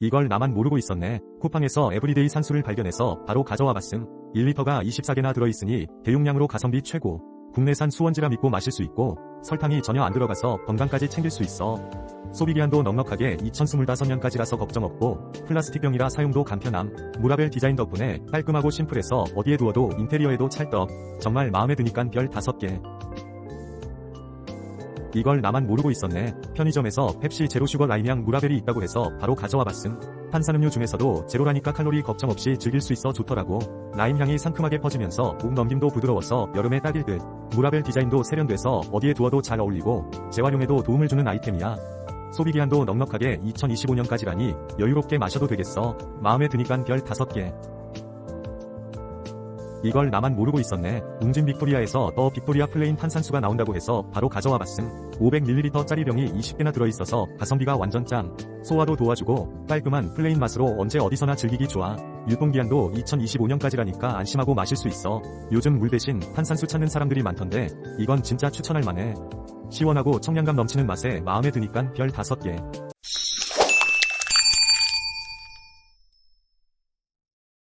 이걸 나만 모르고 있었네. 쿠팡에서 에브리데이 산수를 발견해서 바로 가져와 봤음. 1리터가 24개나 들어있으니 대용량으로 가성비 최고. 국내산 수원지라 믿고 마실 수 있고 설탕이 전혀 안 들어가서 건강까지 챙길 수 있어. 소비기한도 넉넉하게 2025년까지라서 걱정 없고 플라스틱병이라 사용도 간편함. 무라벨 디자인 덕분에 깔끔하고 심플해서 어디에 두어도 인테리어에도 찰떡. 정말 마음에 드니깐 별 5개. 이걸 나만 모르고 있었네. 편의점에서 펩시 제로슈거 라임향 무라벨이 있다고 해서 바로 가져와 봤음. 탄산음료 중에서도 제로라니까 칼로리 걱정 없이 즐길 수 있어 좋더라고. 라임향이 상큼하게 퍼지면서 목 넘김도 부드러워서 여름에 딱일 듯. 무라벨 디자인도 세련돼서 어디에 두어도 잘 어울리고 재활용에도 도움을 주는 아이템이야. 소비 기한도 넉넉하게 2025년까지라니 여유롭게 마셔도 되겠어. 마음에 드니깐 별 5개. 이걸 나만 모르고 있었네. 웅진 빅토리아에서 더 빅토리아 플레인 탄산수가 나온다고 해서 바로 가져와 봤음. 500ml짜리 병이 20개나 들어있어서 가성비가 완전 짱. 소화도 도와주고 깔끔한 플레인 맛으로 언제 어디서나 즐기기 좋아. 유통기한도 2025년까지라니까 안심하고 마실 수 있어. 요즘 물 대신 탄산수 찾는 사람들이 많던데 이건 진짜 추천할 만해. 시원하고 청량감 넘치는 맛에 마음에 드니깐 별 5개.